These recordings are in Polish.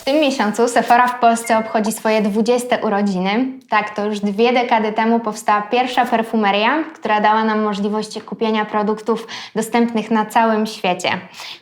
W tym miesiącu Sephora w Polsce obchodzi swoje 20 urodziny. Tak, to już dwie dekady temu powstała pierwsza perfumeria, która dała nam możliwość kupienia produktów dostępnych na całym świecie.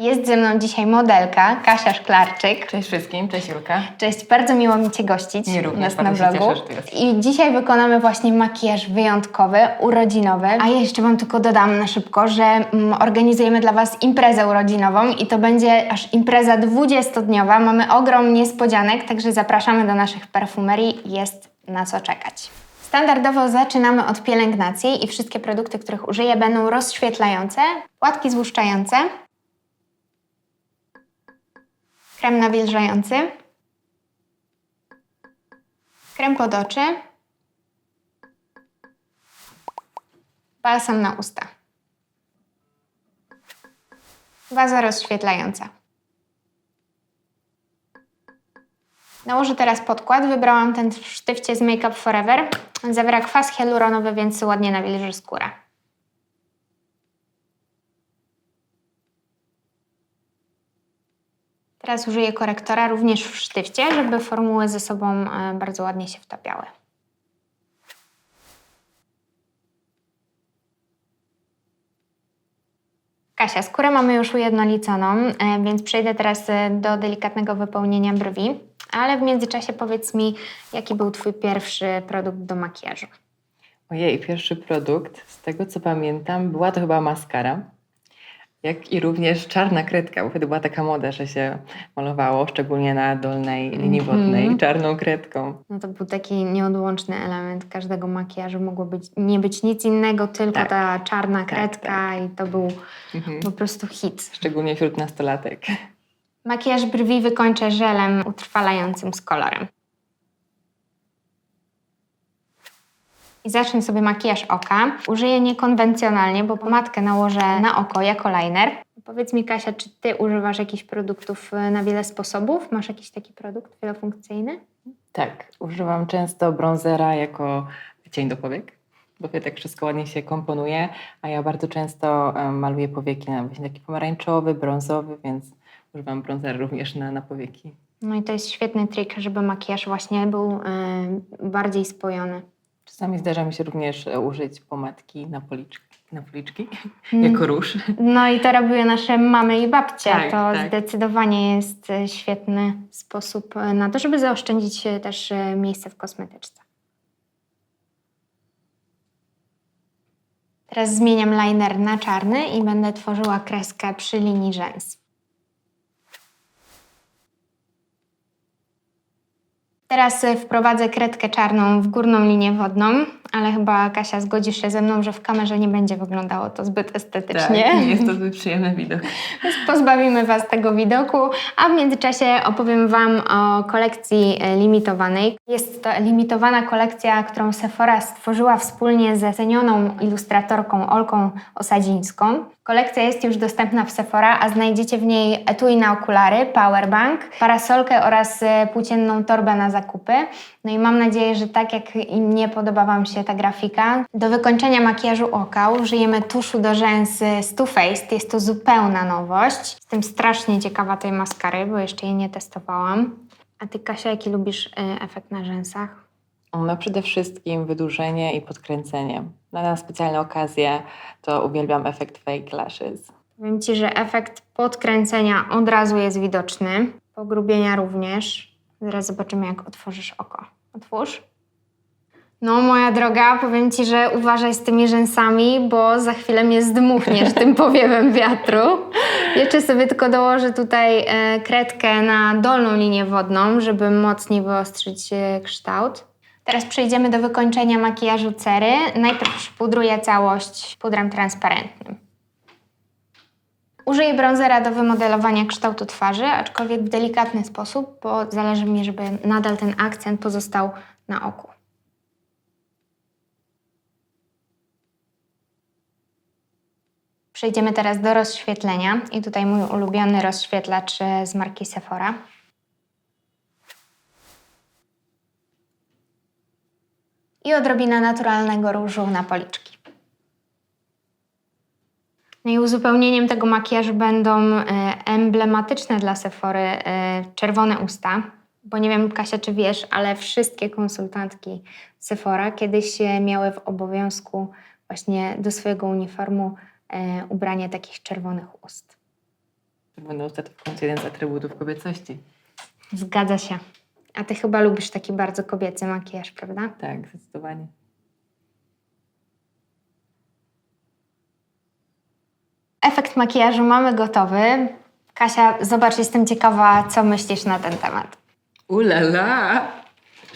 Jest ze mną dzisiaj modelka Kasia Szklarczyk. Cześć wszystkim, cześć Julka. Cześć, bardzo miło mi Cię gościć u również, nas na bardzo się vlogu. cieszę, że tu jesteś. I dzisiaj wykonamy właśnie makijaż wyjątkowy, urodzinowy. A ja jeszcze Wam tylko dodam na szybko, że mm, organizujemy dla Was imprezę urodzinową i to będzie aż impreza 20-dniowa. Mamy ogrom niespodzianek, także zapraszamy do naszych perfumerii. Jest na co czekać. Standardowo zaczynamy od pielęgnacji i wszystkie produkty, których użyję, będą rozświetlające, płatki złuszczające, krem nawilżający, krem pod oczy, balsam na usta, baza rozświetlająca. Nałożę teraz podkład. Wybrałam ten w sztywcie z Make Up Forever. Zawiera kwas hialuronowy, więc ładnie nawilży skórę. Teraz użyję korektora również w sztywcie, żeby formuły ze sobą e, bardzo ładnie się wtapiały. Kasia, skórę mamy już ujednoliconą, e, więc przejdę teraz e, do delikatnego wypełnienia brwi. Ale w międzyczasie powiedz mi, jaki był Twój pierwszy produkt do makijażu? Ojej, pierwszy produkt, z tego co pamiętam, była to chyba maskara. Jak i również czarna kredka, bo wtedy była taka moda, że się malowało, szczególnie na dolnej linii Mhm. wodnej, czarną kredką. No to był taki nieodłączny element każdego makijażu. Mogło być, nie być nic innego, tylko Tak. ta czarna Tak, kredka i to był Mhm. po prostu hit. Szczególnie wśród nastolatek. Makijaż brwi wykończę żelem utrwalającym z kolorem. I zacznę sobie makijaż oka. Użyję niekonwencjonalnie, bo pomadkę nałożę na oko jako liner. Powiedz mi Kasia, czy Ty używasz jakichś produktów y, na wiele sposobów? Masz jakiś taki produkt wielofunkcyjny? Tak, używam często bronzera jako cień do powiek, bo tak wszystko ładnie się komponuje, a ja bardzo często maluję powieki na właśnie taki pomarańczowy, brązowy, więc używam bronzera również na, na powieki. No i to jest świetny trik, żeby makijaż właśnie był y, bardziej spojony. Czasami zdarza mi się również e, użyć pomadki na policzki, na policzki Mm. jako róż. No i to robiły nasze mamy i babcie. Tak, to tak. zdecydowanie jest e, świetny sposób na to, żeby zaoszczędzić też miejsce w kosmetyczce. Teraz zmieniam liner na czarny i będę tworzyła kreskę przy linii rzęs. Teraz e, wprowadzę kredkę czarną w górną linię wodną, ale chyba Kasia zgodzisz się ze mną, że w kamerze nie będzie wyglądało to zbyt estetycznie. Tak, nie jest to zbyt przyjemny widok. Więc pozbawimy Was tego widoku, a w międzyczasie opowiem Wam o kolekcji e, limitowanej. Jest to limitowana kolekcja, którą Sephora stworzyła wspólnie ze cenioną ilustratorką Olką Osadzińską. Kolekcja jest już dostępna w Sephora, a znajdziecie w niej etui na okulary, powerbank, parasolkę oraz e, płócienną torbę na zakupy. No i mam nadzieję, że tak jak i mnie podoba Wam się ta grafika. Do wykończenia makijażu oka użyjemy tuszu do rzęs z Too Faced. Jest to zupełna nowość. Jestem strasznie ciekawa tej maskary, bo jeszcze jej nie testowałam. A Ty, Kasia, jaki lubisz y, efekt na rzęsach? No przede wszystkim wydłużenie i podkręcenie. Na specjalne okazje to uwielbiam efekt fake lashes. Powiem Ci, że efekt podkręcenia od razu jest widoczny. Pogrubienia również. Zaraz zobaczymy, jak otworzysz oko. Otwórz. No, moja droga, powiem Ci, że uważaj z tymi rzęsami, bo za chwilę mnie zdmuchniesz tym powiewem wiatru. Jeszcze sobie tylko dołożę tutaj e, kredkę na dolną linię wodną, żeby mocniej wyostrzyć e, kształt. Teraz przejdziemy do wykończenia makijażu cery. Najpierw przypudruję całość pudrem transparentnym. Użyję bronzera do wymodelowania kształtu twarzy, aczkolwiek w delikatny sposób, bo zależy mi, żeby nadal ten akcent pozostał na oku. Przejdziemy teraz do rozświetlenia i tutaj mój ulubiony rozświetlacz e, z marki Sephora. I odrobina naturalnego różu na policzki. No i uzupełnieniem tego makijażu będą e, emblematyczne dla Sephory e, czerwone usta. Bo nie wiem, Kasia, czy wiesz, ale wszystkie konsultantki Sephora kiedyś e, miały w obowiązku właśnie do swojego uniformu ubranie takich czerwonych ust. Czerwone usta to w końcu jeden z atrybutów kobiecości. Zgadza się. A ty chyba lubisz taki bardzo kobiecy makijaż, prawda? Tak, zdecydowanie. Efekt makijażu mamy gotowy. Kasia, zobacz, jestem ciekawa, co myślisz na ten temat. Ulala!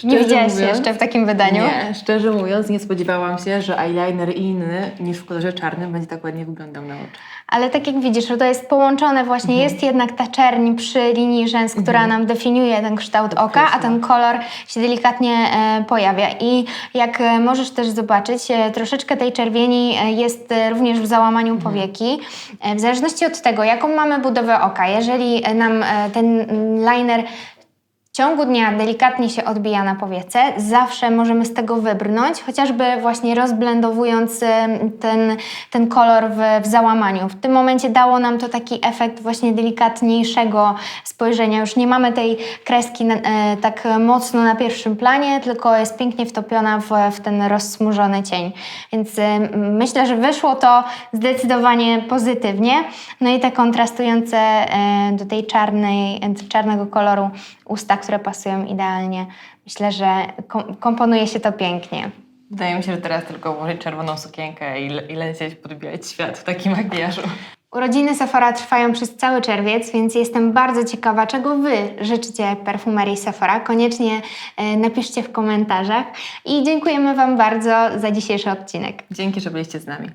Nie widziałaś się jeszcze w takim wydaniu? Nie, szczerze mówiąc, nie spodziewałam się, że eyeliner inny niż w kolorze czarnym będzie tak ładnie wyglądał na oczy. Ale tak jak widzisz, to jest połączone właśnie, jest jednak ta czerń przy linii rzęs, która nam definiuje ten kształt oka, a ten kolor się delikatnie e, pojawia. I jak e, możesz też zobaczyć, e, troszeczkę tej czerwieni jest również w załamaniu powieki. E, w zależności od tego, jaką mamy budowę oka, jeżeli nam ten liner w ciągu dnia delikatnie się odbija na powiece, zawsze możemy z tego wybrnąć, chociażby właśnie rozblendowując ten, ten kolor w, w załamaniu. W tym momencie dało nam to taki efekt właśnie delikatniejszego spojrzenia. Już nie mamy tej kreski na, e, tak mocno na pierwszym planie, tylko jest pięknie wtopiona w, w ten rozsmużony cień. Więc em, myślę, że wyszło to zdecydowanie pozytywnie. No i te kontrastujące e, do tej czarnej, do czarnego koloru usta, które pasują idealnie. Myślę, że kom- komponuje się to pięknie. Wydaje mi się, że teraz tylko włożyć czerwoną sukienkę i, le- i lecieć podbijać świat w takim makijażu. Urodziny Sephora trwają przez cały czerwiec, więc jestem bardzo ciekawa, czego Wy życzycie perfumerii Sephora. Koniecznie e, napiszcie w komentarzach. I dziękujemy Wam bardzo za dzisiejszy odcinek. Dzięki, że byliście z nami.